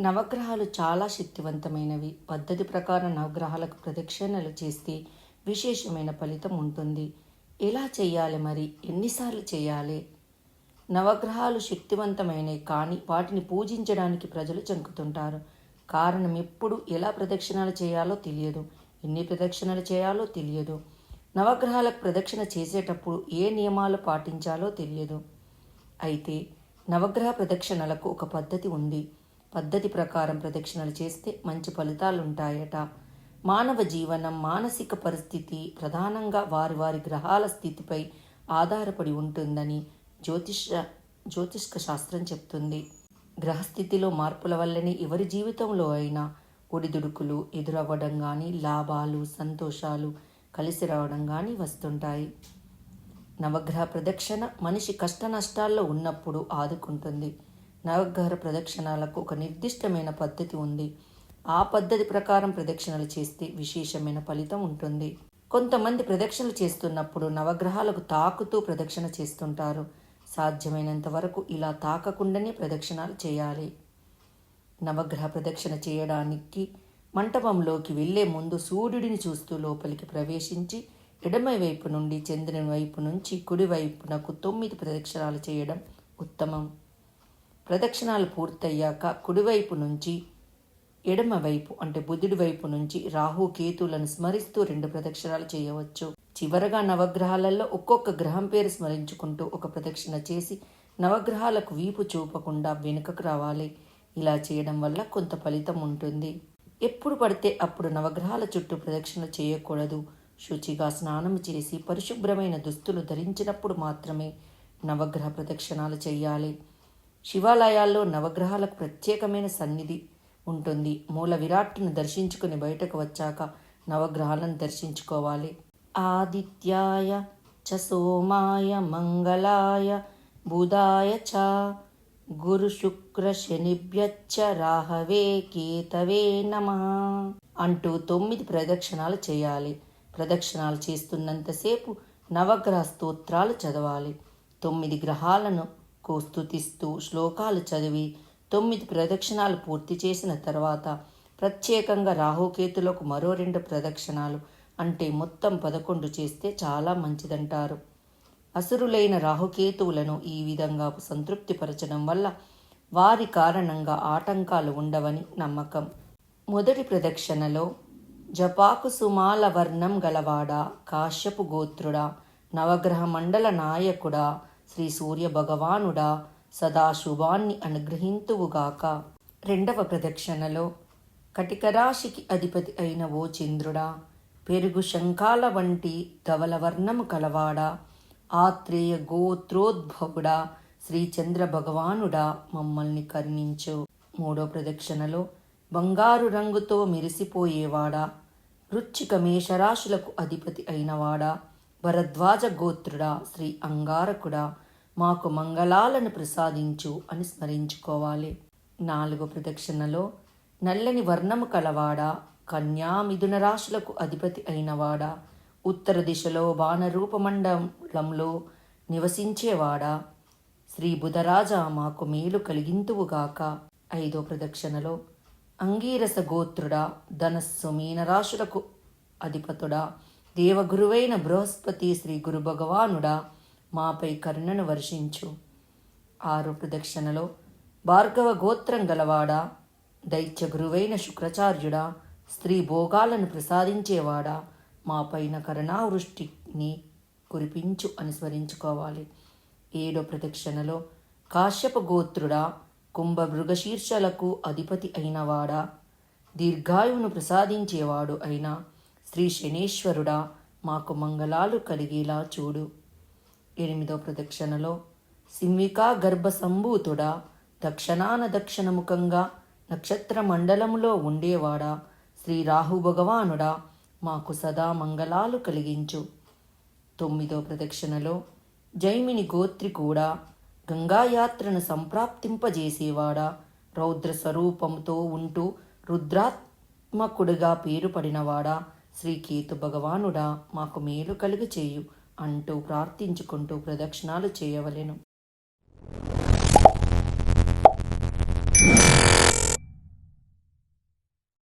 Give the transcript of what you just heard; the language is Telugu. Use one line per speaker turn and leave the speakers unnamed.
నవగ్రహాలు చాలా శక్తివంతమైనవి. పద్ధతి ప్రకారం నవగ్రహాలకు ప్రదక్షిణలు చేస్తే విశేషమైన ఫలితం ఉంటుంది. ఎలా చేయాలి మరి? ఎన్నిసార్లు చేయాలి? నవగ్రహాలు శక్తివంతమైనవి కానీ వాటిని పూజించడానికి ప్రజలు చంకుతుంటారు. కారణం ఎప్పుడు ఎలా ప్రదక్షిణలు చేయాలో తెలియదు. ఎన్ని ప్రదక్షిణలు చేయాలో తెలియదు. నవగ్రహాలకు ప్రదక్షిణ చేసేటప్పుడు ఏ నియమాలు పాటించాలో తెలియదు. అయితే నవగ్రహ ప్రదక్షిణలకు ఒక పద్ధతి ఉంది. పద్ధతి ప్రకారం ప్రదక్షిణలు చేస్తే మంచి ఫలితాలు ఉంటాయట మానవ జీవనం మానసిక పరిస్థితి ప్రధానంగా వారి వారి గ్రహాల స్థితిపై ఆధారపడి ఉంటుందని జ్యోతిష జ్యోతిష్క శాస్త్రం చెప్తుంది. గ్రహస్థితిలో మార్పుల వల్లనే ఎవరి జీవితంలో అయినా ఒడిదుడుకులు ఎదురవ్వడం కానీ లాభాలు సంతోషాలు కలిసి రావడం కానీ వస్తుంటాయి. నవగ్రహ ప్రదక్షిణ మనిషి కష్ట నష్టాల్లో ఉన్నప్పుడు ఆదుకుంటుంది. నవగ్రహ ప్రదక్షిణాలకు ఒక నిర్దిష్టమైన పద్ధతి ఉంది. ఆ పద్ధతి ప్రకారం ప్రదక్షిణలు చేస్తే విశేషమైన ఫలితం ఉంటుంది. కొంతమంది ప్రదక్షిణలు చేస్తున్నప్పుడు నవగ్రహాలకు తాకుతూ ప్రదక్షిణ చేస్తుంటారు. సాధ్యమైనంత వరకు ఇలా తాకకుండానే ప్రదక్షిణాలు చేయాలి. నవగ్రహ ప్రదక్షిణ చేయడానికి మంటపంలోకి వెళ్ళే ముందు సూర్యుడిని చూస్తూ లోపలికి ప్రవేశించి ఎడమ వైపు నుండి చంద్రుని వైపు నుంచి కుడివైపునకు తొమ్మిది ప్రదక్షిణాలు చేయడం ఉత్తమం. ప్రదక్షిణాలు పూర్తయ్యాక కుడివైపు నుంచి ఎడమ వైపు అంటే బుద్ధుడి వైపు నుంచి రాహు కేతులను స్మరిస్తూ రెండు ప్రదక్షిణాలు చేయవచ్చు. చివరగా నవగ్రహాలలో ఒక్కొక్క గ్రహం పేరు స్మరించుకుంటూ ఒక ప్రదక్షిణ చేసి నవగ్రహాలకు వీపు చూపకుండా వెనుకకు రావాలి. ఇలా చేయడం వల్ల కొంత ఫలితం ఉంటుంది. ఎప్పుడు పడితే అప్పుడు నవగ్రహాల చుట్టూ ప్రదక్షిణ చేయకూడదు. శుచిగా స్నానం చేసి పరిశుభ్రమైన దుస్తులు ధరించినప్పుడు మాత్రమే నవగ్రహ ప్రదక్షిణాలు చేయాలి. శివాలయాల్లో నవగ్రహాలకు ప్రత్యేకమైన సన్నిధి ఉంటుంది. మూల విరాట్ను దర్శించుకుని బయటకు వచ్చాక నవగ్రహాలను దర్శించుకోవాలి. ఆదిత్యాయ చ సోమాయ మంగళాయ బుధాయ చ గురు శుక్ర శనిభ్యచ్చ రాహవే కేతవే నమ అంటూ తొమ్మిది ప్రదక్షిణాలు చేయాలి. ప్రదక్షిణాలు చేస్తున్నంతసేపు నవగ్రహ స్తోత్రాలు చదవాలి. తొమ్మిది గ్రహాలను కోస్తుతిస్తూ శ్లోకాలు చదివి తొమ్మిది ప్రదక్షిణాలు పూర్తి చేసిన తర్వాత ప్రత్యేకంగా రాహుకేతులకు మరో రెండు ప్రదక్షిణాలు అంటే మొత్తం పదకొండు చేస్తే చాలా మంచిదంటారు. అసురులైన రాహుకేతువులను ఈ విధంగా సంతృప్తిపరచడం వల్ల వారి కారణంగా ఆటంకాలు ఉండవని నమ్మకం. మొదటి ప్రదక్షిణలో జపాకు సుమాల వర్ణం గలవాడ కాశ్యపు గోత్రుడా నవగ్రహ మండల నాయకుడా శ్రీ సూర్య భగవానుడా సదా శుభాన్ని అనుగ్రహింతువుగాక. రెండవ ప్రదక్షిణలో కటికరాశికి అధిపతి అయిన ఓ చంద్రుడా పెరుగు శంఖాల వంటి ధవల వర్ణము కలవాడా ఆత్రేయ గోత్రోద్భవుడా శ్రీ చంద్ర భగవానుడా మమ్మల్ని కరుణించు. మూడో ప్రదక్షిణలో బంగారు రంగుతో మెరిసిపోయేవాడా వృచ్చిక మేషరాశులకు అధిపతి అయినవాడా భరద్వాజ గోత్రుడా శ్రీ అంగారకుడా మాకు మంగళాలను ప్రసాదించు అని స్మరించుకోవాలి. నాలుగో ప్రదక్షిణలో నల్లని వర్ణము కలవాడా కన్యా మిథున రాశులకు అధిపతి అయినవాడా ఉత్తర దిశలో బాణరూపమండలంలో నివసించేవాడా శ్రీ బుధరాజ మాకు మేలు కలిగింతువుగాక ఐదో ప్రదక్షిణలో అంగీరస గోత్రుడా ధనస్సు మీనరాశులకు అధిపతుడా దేవగురువైన బృహస్పతి శ్రీ గురు భగవానుడా మాపై కరుణను వర్షించు. ఆరు ప్రదక్షిణలో భార్గవ గోత్రం గలవాడా దైత్య గురువైన శుక్రాచార్యుడా స్త్రీ భోగాలను ప్రసాదించేవాడా మాపైన కరుణావృష్టిని కురిపించు అని స్మరించుకోవాలి ఏడో ప్రదక్షిణలో కాశ్యప గోత్రుడా కుంభ మృగశీర్షలకు అధిపతి అయినవాడా దీర్ఘాయువును ప్రసాదించేవాడు అయిన శ్రీ శనీశ్వరుడా మాకు మంగళాలు కలిగేలా చూడు. ఎనిమిదో ప్రదక్షిణలో సింవికా గర్భ సంభూతుడా దక్షిణాన దక్షిణముఖంగా నక్షత్ర మండలములో ఉండేవాడా. శ్రీ రాహు భగవానుడా మాకు సదా మంగళాలు కలిగించు. తొమ్మిదో ప్రదక్షిణలో జైమిని గోత్రి కూడా గంగాయాత్రను సంప్రాప్తింపజేసేవాడా. రౌద్ర స్వరూపంతో ఉంటూ రుద్రాత్మకుడిగా పేరు పడినవాడా శ్రీకేతు భగవానుడా మాకు మేలు కలుగు చేయు అంటూ ప్రార్థించుకుంటూ ప్రదక్షిణాలు చేయవలెను.